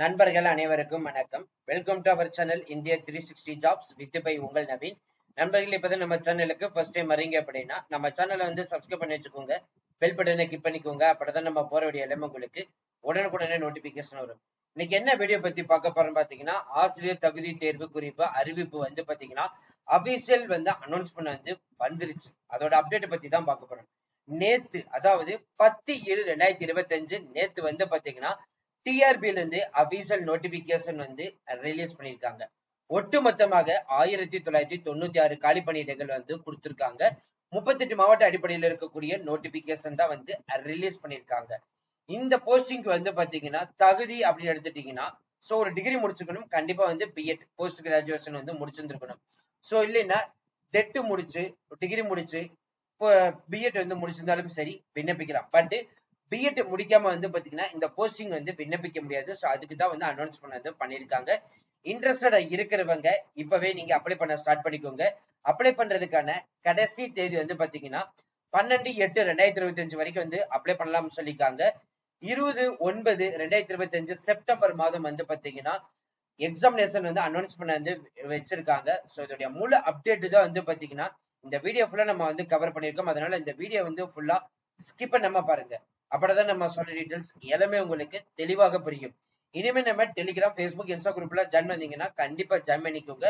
நண்பர்கள் அனைவருக்கும் வணக்கம். Welcome to our channel India three sixty jobs with by உங்கள் நவீன். நண்பர்கள் இப்பதான் நம்ம சேனலுக்கு ஃபர்ஸ்ட் டைம் வரீங்க அப்படின்னா நம்ம சேனலை வந்து சப்ஸ்கிரைப் பண்ணி வச்சுக்கோங்க. பெல் பட்டனை கிளிக் பண்ணிக்கோங்க. அப்பதான் நம்ம போற வேண்டிய எல்லாமே உங்களுக்கு உடனுக்குடனே நோட்டிபிகேஷன் வரும். இன்னைக்கு என்ன வீடியோ பத்தி பார்க்க போறோம் பாத்தீங்கன்னா ஆசிரியர் தகுதி தேர்வு குறிப்பு அறிவிப்பு வந்து பாத்தீங்கன்னா அபிஷியல் வந்து அனௌன்ஸ்மெண்ட் வந்து வந்துருச்சு. அதோட அப்டேட் பத்தி தான் பார்க்க போறோம். நேத்து அதாவது பத்து ஏழு ரெண்டாயிரத்தி இருபத்தி அஞ்சு நேத்து வந்து பாத்தீங்கன்னா டிஆர்பில இருந்து அபிஷியல் நோட்டிபிகேஷன் வந்து ரிலீஸ் பண்ணிருக்காங்க. ஒட்டுமொத்தமாக ஆயிரத்தி தொள்ளாயிரத்தி தொண்ணூத்தி ஆறு காலி பணியிடங்கள் வந்து கொடுத்திருக்காங்க. முப்பத்தெட்டு மாவட்ட அடிப்படையில் இருக்கக்கூடிய நோட்டிபிகேஷன் தான் வந்து ரிலீஸ் பண்ணிருக்காங்க. இந்த போஸ்டிங்க்கு வந்து பாத்தீங்கன்னா தகுதி அப்படின்னு எடுத்துட்டீங்கன்னா சோ ஒரு டிகிரி முடிச்சுக்கணும். கண்டிப்பா வந்து பிஎட் போஸ்ட் கிராஜுவேஷன் வந்து முடிச்சிருந்திருக்கணும். சோ இல்லைன்னா டெட்டு முடிச்சு டிகிரி முடிச்சு இப்போ பிஎட் வந்து முடிச்சிருந்தாலும் சரி விண்ணப்பிக்கலாம். பட் பிஎட் முடிக்காம வந்து பாத்தீங்கன்னா இந்த போஸ்டிங் வந்து விண்ணப்பிக்க முடியாது. ஸோ அதுக்கு தான் வந்து அனௌன்ஸ் வந்து பண்ணியிருக்காங்க. இன்ட்ரெஸ்டடா இருக்கிறவங்க இப்பவே நீங்க அப்ளை பண்ண ஸ்டார்ட் பண்ணிக்கோங்க. அப்ளை பண்றதுக்கான கடைசி தேதி வந்து பாத்தீங்கன்னா பன்னெண்டு எட்டு ரெண்டாயிரத்தி இருபத்தி அஞ்சு வரைக்கும் வந்து அப்ளை பண்ணலாம்னு சொல்லியிருக்காங்க. இருபது ஒன்பது ரெண்டாயிரத்தி இருபத்தி அஞ்சு செப்டம்பர் மாதம் வந்து பாத்தீங்கன்னா எக்ஸாமினேஷன் வந்து அனௌன்ஸ் பண்ண வந்து வச்சிருக்காங்க. ஸோ இதோடைய முழு அப்டேட் தான் வந்து பாத்தீங்கன்னா இந்த வீடியோ ஃபுல்லா நம்ம வந்து கவர் பண்ணியிருக்கோம். அதனால இந்த வீடியோ வந்து ஃபுல்லா ஸ்கிப் பண்ணாம பாருங்க. அப்படிதான் நம்ம சொல்ற டீட்டெயில்ஸ் எல்லாமே உங்களுக்கு தெளிவாக புரியும். இனிமே நம்ம டெலிகிராம் ஃபேஸ்புக் இன்ஸ்டா குரூப்ல ஜாயின் பண்ணீங்கன்னா கண்டிப்பா ஜாயின் பண்ணிக்கோங்க.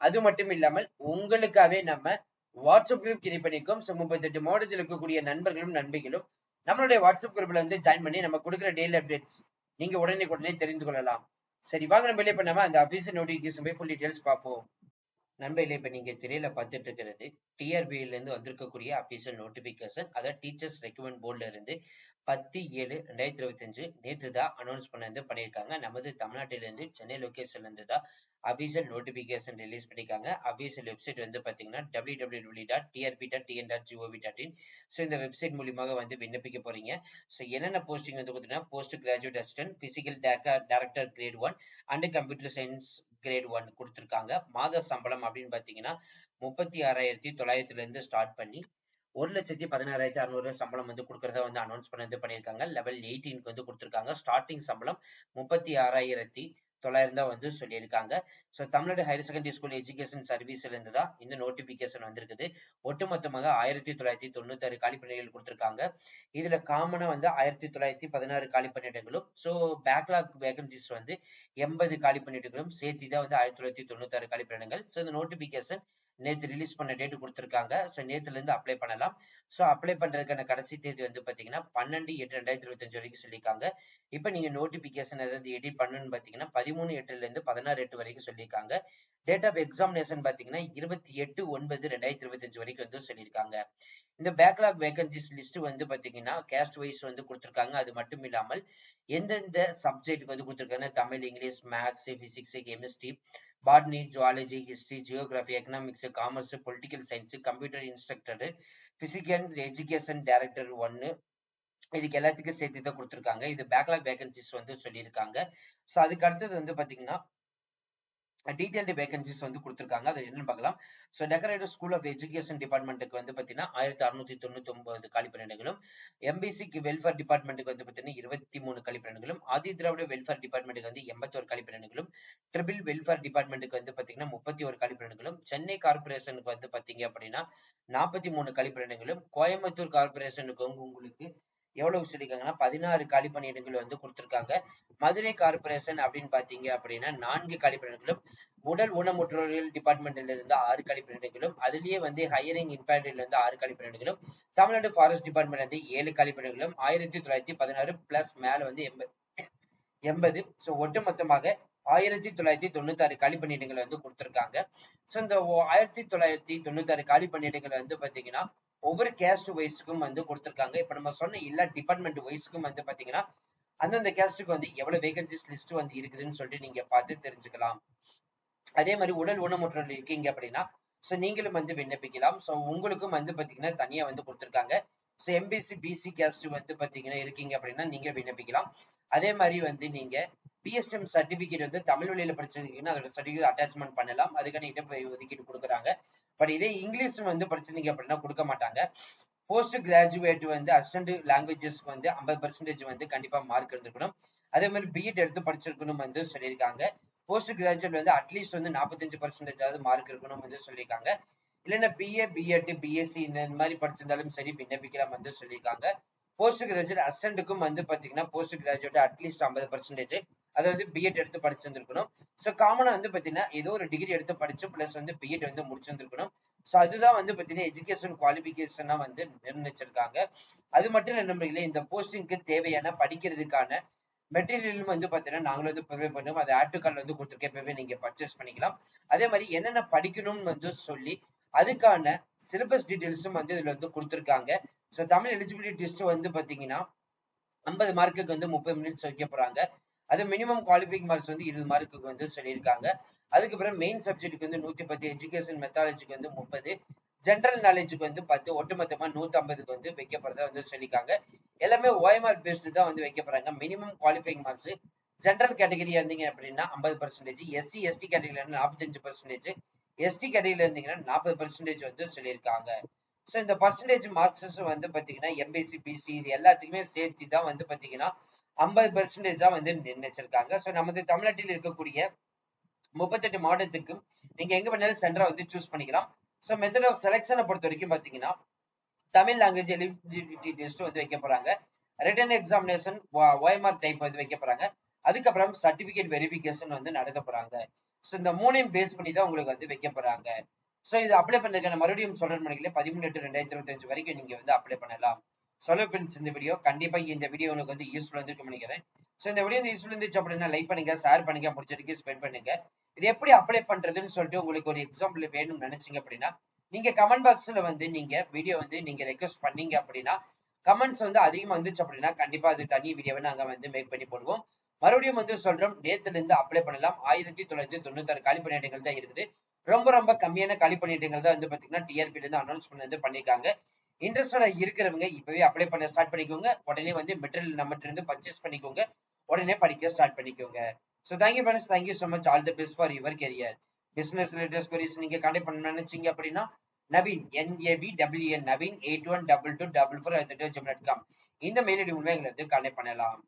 அது மட்டும் இல்லாமல் உங்களுக்காகவே நம்ம வாட்ஸ்அப் குரூப் கிரி பண்ணிக்கோம் ஸோ முப்பத்தெட்டு மாவட்டத்தில் இருக்கக்கூடிய நண்பர்களும் நண்பிகளும் நம்மளுடைய வாட்ஸ்அப் குரூப்ல வந்து ஜாயின் பண்ணி நம்ம கொடுக்குற டெய்லி அப்டேட்ஸ் நீங்க உடனே உடனே தெரிந்து கொள்ளலாம். சரி வாங்க நம்ம வெளியே பண்ணாம அந்த அபிஷியல் நோட்டிபிகேஷன் போய் ஃபுல் டீடைல்ஸ் பார்ப்போம். நண்பர்களே இப்ப நீங்க திரையில பார்த்துட்டு இருக்கிறது டிஆர்பியில இருந்து வந்திருக்கக்கூடிய அபிஷியல் நோட்டிபிகேஷன் அதாவது டீச்சர்ஸ் ரெக்கமெண்ட் போர்ட்ல இருந்து பத்து ஏழு ரெண்டாயிரத்தி இருபத்தி அஞ்சு நேற்று தான் அனௌன்ஸ் பண்ண வந்து பண்ணியிருக்காங்க. நமது தமிழ்நாட்டிலிருந்து சென்னை லொக்கேஷன்ல இருந்து தான் அபிஷியல் நோட்டிபிகேஷன் ரிலீஸ் பண்ணிருக்காங்க அபிஷியல் வெப்சைட் வந்து பாத்தீங்கன்னா W W W dot TRB dot TN dot G O V dot in so இந்த வெப்சைட் மூலியமாக வந்து விண்ணப்பிக்க போறீங்க. ஸோ என்னென்ன போஸ்டிங் வந்து பார்த்தீங்கன்னா post graduate assistant physical director grade one and computer science grade one கொடுத்துருக்காங்க. மாத சம்பளம் அப்படின்னு பார்த்தீங்கன்னா முப்பத்தி ஆறாயிரத்தி தொள்ளாயிரத்துல இருந்து ஸ்டார்ட் பண்ணி ஒரு லட்சத்தி பதினாறாயிரத்தி அறுநூறு சம்பளம் வந்து கொடுக்கறதா வந்து அனௌன்ஸ் பண்ணி வந்து பண்ணியிருக்காங்க லெவல் எயிட்டீனுக்கு வந்து கொடுத்துருக்காங்க. ஸ்டார்டிங் சம்பளம் முப்பத்தி ஆறாயிரத்தி தொள்ளாயிரம் தான் வந்து சொல்லியிருக்காங்க. So Tamil Nadu higher secondary school education சர்வீஸ்ல இருந்து தான் இந்த நோட்டிபிகேஷன் வந்திருக்குது. ஒட்டுமொத்தமாக ஆயிரத்தி தொள்ளாயிரத்தி தொண்ணூத்தி ஆறு காலிப்பணிகள் கொடுத்திருக்காங்க. இதுல காமனா வந்து ஆயிரத்தி தொள்ளாயிரத்தி பதினாறு காலிப்பணியிடங்களும் ஸோ பேக்லாக் வேகன்சிஸ் வந்து எண்பது காலிப்பணியிடங்களும் சேர்த்து தான் வந்து ஆயிரத்தி தொள்ளாயிரத்தி தொண்ணூத்தி ஆறு காலிப்பணியிடங்கள். ஸோ இந்த நோட்டிபிகேஷன் நேற்று ரிலீஸ் பண்ண டேட் கொடுத்துருக்காங்க. ஸோ நேத்துல இருந்து அப்ளை பண்ணலாம். ஸோ அப்ளை பண்றதுக்கான கடைசி தேதி வந்து பாத்தீங்கன்னா பன்னெண்டு எட்டு ரெண்டாயிரத்தி இருபத்தஞ்சு வரைக்கும் சொல்லியிருக்காங்க. இப்போ நீங்க நோட்டிபிகேஷன் ஏதாவது எடிட் பண்ணணும்னு பாத்தீங்கன்னா பதிமூணு எட்டுல இருந்து பதினாறு எட்டு வரைக்கும் சொல்லியிருக்காங்க. டேட் ஆஃப் எக்ஸாமினேஷன் பாத்தீங்கன்னா இருபத்தி எட்டு ஒன்பது ரெண்டாயிரத்தி இருபத்தி அஞ்சு வரைக்கும் வந்து சொல்லியிருக்காங்க. இந்த பேக்லாக் வேகன்சிஸ் லிஸ்ட் வந்து பாத்தீங்கன்னா கேஸ்ட் வைஸ் வந்து கொடுத்திருக்காங்க. அது மட்டும் இல்லாமல் எந்தெந்த சப்ஜெக்ட்டுக்கு வந்து கொடுத்துருக்காங்க? Tamil English maths physics chemistry botany zoology history geography economics commerce political science computer instructor physical education director ஒன்னு இதுக்கு எல்லாத்துக்கும் சேர்த்து தான் கொடுத்துருக்காங்க. இது பேக்லாக் வேகன்சிஸ் வந்து சொல்லியிருக்காங்க. ஸோ அதுக்கு அடுத்தது வந்து பாத்தீங்கன்னா டீடைல்டு வேகன்சிஸ் வந்து கொடுத்துருக்காங்க. அது என்னன்னு பார்க்கலாம். So decorative school of education டிபார்ட்மெண்ட்டுக்கு வந்து பார்த்தீங்கன்னா ஆயிரத்தி அறுநூத்தி தொண்ணூத்தி ஒன்பது காலிப்பணியிடங்களும் எம்பிசிக்கு வெல்ஃபேர் டிபார்ட்மெண்ட்டுக்கு வந்து பார்த்தீங்கன்னா இருபத்தி மூணு காலிப்பணியிடங்களும் ஆதி திராவிட வெல்ஃபேர் டிபார்ட்மெண்ட்டுக்கு வந்து எண்பத்தோரு காலிப்பணியிடங்களும் ட்ரிபிள் வெல்ஃபேர் டிபார்ட்மெண்ட்டுக்கு வந்து பார்த்தீங்கன்னா முப்பத்தி ஒரு காலிப்பணியிடங்களும் சென்னை கார்பரேஷனுக்கு வந்து பார்த்தீங்க அப்படின்னா நாற்பத்தி மூணு காலிப்பணியிடங்களும் கோயம்புத்தூர் கார்பரேஷனுக்கு உங்களுக்கு எவ்வளவு சொல்லியிருக்காங்கன்னா பதினாறு காலி பணியிடங்கள் வந்து கொடுத்திருக்காங்க. மதுரை கார்பரேஷன் அப்படின்னு பாத்தீங்க அப்படின்னா நான்கு காலி பணியிடங்களும் உடல் ஊனமுற்றோர்கள் டிபார்ட்மெண்ட்ல இருந்து ஆறு காலி பணியிடங்களும் அதுலயே வந்து ஹையரிங் இன்ஃபேக்டரியில இருந்து ஆறு காலி பணியிடங்களும் தமிழ்நாடு ஃபாரஸ்ட் டிபார்ட்மெண்ட்ல இருந்து ஏழு காலி பணியிடங்களும் ஆயிரத்தி தொள்ளாயிரத்தி பதினாறு பிளஸ் மேல வந்து எண்பது எண்பது. ஸோ ஒட்டுமொத்தமாக ஆயிரத்தி தொள்ளாயிரத்தி தொண்ணூத்தி ஆறு காலி வந்து கொடுத்திருக்காங்க. ஸோ இந்த ஆயிரத்தி தொள்ளாயிரத்தி தொண்ணூத்தி ஆறு காலி பணியிடங்கள் வந்து பாத்தீங்கன்னா ஒவ்வொரு கேஸ்ட் வைஸ்க்கும் வந்து கொடுத்துருக்காங்க. இப்ப நம்ம சொன்ன எல்லா டிபார்ட்மெண்ட் வைஸ்க்கும் வந்து பாத்தீங்கன்னா அந்தந்த கேஸ்டுக்கு வந்து எவ்வளவு வேகன்சிஸ் லிஸ்ட் வந்து இருக்குதுன்னு சொல்லிட்டு நீங்க பார்த்து தெரிஞ்சுக்கலாம். அதே மாதிரி உடல் ஊனமுற்றோர் இருக்கீங்க அப்படின்னா சோ நீங்களும் வந்து விண்ணப்பிக்கலாம். சோ உங்களுக்கும் வந்து பாத்தீங்கன்னா தனியா வந்து கொடுத்துருக்காங்க. ஸோ எம்பிசி பிசி கேஸ்ட் வந்து பாத்தீங்கன்னா இருக்கீங்க அப்படின்னா நீங்க விண்ணப்பிக்கலாம். அதே மாதிரி வந்து நீங்க பிஎஸ்டிஎம் சர்டிபிகேட் வந்து தமிழ் வழியில படிச்சிருக்கீங்கன்னா அதோட சர்டிஃபிகேட் அட்டாச்மெண்ட் பண்ணலாம். அதுக்கான இடம் ஒதுக்கீடு கொடுக்குறாங்க. பட் இதே இங்கிலீஷ் வந்து படிச்சிருந்தீங்க அப்படின்னா கொடுக்க மாட்டாங்க. போஸ்ட் கிராஜுவேட் வந்து அசிஸ்டன்ட் லாங்குவேஜஸ்க்கு வந்து ஐம்பது பர்சன்டேஜ் வந்து கண்டிப்பா மார்க் எடுத்துக்கணும். அதே மாதிரி பிஎட் எடுத்து படிச்சிருக்கணும் வந்து சொல்லியிருக்காங்க. போஸ்ட் கிராஜுவேட் வந்து அட்லீஸ்ட் வந்து நாற்பத்தஞ்சு பர்சன்டேஜாவது மார்க் இருக்கணும் வந்து சொல்லியிருக்காங்க. இல்லைன்னா பிஏ பிஎட் பிஎஸ்சி இந்த மாதிரி படிச்சிருந்தாலும் சரி விண்ணப்பிக்கலாம் வந்து சொல்லியிருக்காங்க. போஸ்ட் கிராஜுவேட் அசிஸ்டன்ட்டுக்கும் வந்து பாத்தீங்கன்னா போஸ்ட் கிராஜுவேட் அட்லீஸ்ட் ஐம்பது பர்சன்டேஜ் அதாவது பிஎட் எடுத்து படிச்சிருந்திருக்கணும் ஸோ காமனா வந்து பாத்தீங்கன்னா ஏதோ ஒரு டிகிரி எடுத்து படிச்சு பிளஸ் வந்து பிஎட் வந்து முடிச்சிருந்திருக்கணும் ஸோ அதுதான் வந்து பாத்தீங்கன்னா எஜுகேஷன் குவாலிபிகேஷனா வந்து நிர்ணயிச்சிருக்காங்க. அது மட்டும் இல்லை நம்மளே இந்த போஸ்டிங்க்கு தேவையான படிக்கிறதுக்கான மெட்டீரியலும் வந்து பாத்தீங்கன்னா நாங்களும் வந்து ப்ரொவைட் பண்ணுவோம். அதை ஆட் கார்டு வந்து கொடுத்துருக்கேன். இப்பவே நீங்க பர்ச்சேஸ் பண்ணிக்கலாம். அதே மாதிரி என்னென்ன படிக்கணும்னு வந்து சொல்லி அதுக்கான சிலபஸ் டீடைல்ஸும் வந்து இதுல வந்து கொடுத்துருக்காங்க. ஸோ தமிழ் எலிஜிபிலிட்டி டெஸ்ட் வந்து பாத்தீங்கன்னா ஐம்பது மார்க்குக்கு வந்து முப்பது மினிட்ஸ் வைக்க போறாங்க. அது மினிமம் குவாலிஃபிக் மார்க்ஸ் வந்து இருபது மார்க்குக்கு வந்து சொல்லியிருக்காங்க. அதுக்கப்புறம் மெயின் சப்ஜெக்ட்டுக்கு வந்து நூத்தி பத்து எஜுகேஷன் மெத்தாலஜிக்கு வந்து முப்பது ஜென்ரல் நாலேஜுக்கு வந்து பத்து ஒட்டுமொத்தமா நூத்தி ஐம்பதுக்கு வந்து வைக்கப்படுறதா வந்து சொல்லியிருக்காங்க. எல்லாமே ஓஎம்ஆர் பேஸ்டு தான் வந்து வைக்க போறாங்க மினிமம் குவாலிஃபைங் மார்க்ஸ் ஜென்ரல் கேட்டகரியா இருந்தீங்க அப்படின்னா ஐம்பது பர்சன்டேஜ் எஸ்சி எஸ்டி கேட்டகரியில நாற்பத்தஞ்சு பர்சன்டேஜ் எஸ்டி கேட்டகரியில இருந்தீங்கன்னா நாற்பது பர்சன்டேஜ் வந்து சொல்லியிருக்காங்க. ஸோ இந்த பர்சன்டேஜ் மார்க்ஸஸ் வந்து பாத்தீங்கன்னா எம்பிசி பிசி இது எல்லாத்துக்குமே சேர்த்து தான் வந்து பாத்தீங்கன்னா ஐம்பது தான் வந்து நிர்ணயிச்சிருக்காங்க ஸோ நமது தமிழ்நாட்டில் இருக்கக்கூடிய முப்பத்தெட்டு மாவட்டத்துக்கும் நீங்க எங்க வேணாலும் சென்டரா வந்து சூஸ் பண்ணிக்கலாம். ஸோ மெத்தட் ஆஃப் செலெக்ஷனை பொறுத்த வரைக்கும் பாத்தீங்கன்னா தமிழ் லாங்குவேஜ் எலிஜிபிலிட்டி டெஸ்ட் வந்து வைக்க போறாங்க. ரிட்டன் எக்ஸாமினேஷன் ஓஎம்ஆர் டைப் வந்து வைக்க போறாங்க. அதுக்கப்புறம் சர்டிபிகேட் வெரிஃபிகேஷன் வந்து நடத்த போறாங்க. ஸோ இந்த மூணையும் பேஸ் பண்ணி தான் உங்களுக்கு வந்து வைக்க போறாங்க. ஸோ இது அப்ளை பண்ணுறதுக்கான மறுபடியும் சொல்ற மணிக்கு பதிமூணு எட்டு ரெண்டாயிரத்தி இருபத்தஞ்சு வரைக்கும் நீங்க வந்து அப்ளை பண்ணலாம். சொல்ல ஃப்ரெண்ட்ஸ் இந்த வீடியோ கண்டிப்பா இந்த வீடியோ உங்களுக்கு வந்து யூஸ்ஃபுல் வந்து நினைக்கிறேன். ஸோ இந்த வீடியோ வந்து யூஸ்ஃபுல் இருந்துச்சு அப்படின்னா லைக் பண்ணுங்க ஷேர் பண்ணுங்க முடிச்சதுக்கு ஸ்பெண்ட் பண்ணுங்க. இது எப்படி அப்ளை பண்றதுன்னு சொல்லிட்டு உங்களுக்கு ஒரு எக்ஸாம்பிள் வேணும்னு நினைச்சீங்க அப்படின்னா நீங்க கமெண்ட் பாக்ஸ்ல வந்து நீங்க வீடியோ வந்து நீங்க ரெக்வஸ்ட் பண்ணீங்க அப்படின்னா கமெண்ட்ஸ் வந்து அதிகமா வந்துச்சு அப்படின்னா கண்டிப்பா அது தனி வீடியோவை நாங்க வந்து மேக் பண்ணி போடுவோம். மறுபடியும் வந்து சொல்றோம் நேத்துல இருந்து அப்ளை பண்ணலாம். ஆயிரத்தி தொள்ளாயிரத்தி தொண்ணூத்தாறு காலி பணியிடங்கள் தான் இருக்குது. ரொம்ப ரொம்ப கம்மியான காலி பணியிடங்கள் தான் வந்து பாத்தீங்கன்னா டிஆர்பில இருந்து அனௌன்ஸ் வந்து பண்ணிருக்காங்க. இன்ட்ரெஸ்டடா இருக்கிறவங்க இப்பவே அப்ளை பண்ண ஸ்டார்ட் பண்ணிக்கோங்க. உடனே வந்து மெட்டீரியல் நம்மகிட்ட இருந்து பர்ச்சேஸ் பண்ணிக்கோங்க. உடனே படிக்க ஸ்டார்ட் பண்ணிக்கோங்க. So thank you friends thank you so much all the best for your career business related queries நீங்க கான்டாக்ட் பண்ண நினைச்சீங்க அப்படின்னா Naveen N A V W N Naveen eight one double two double four dot com இந்த mail ID மூலமா எங்களை வந்து contact பண்ணலாம்.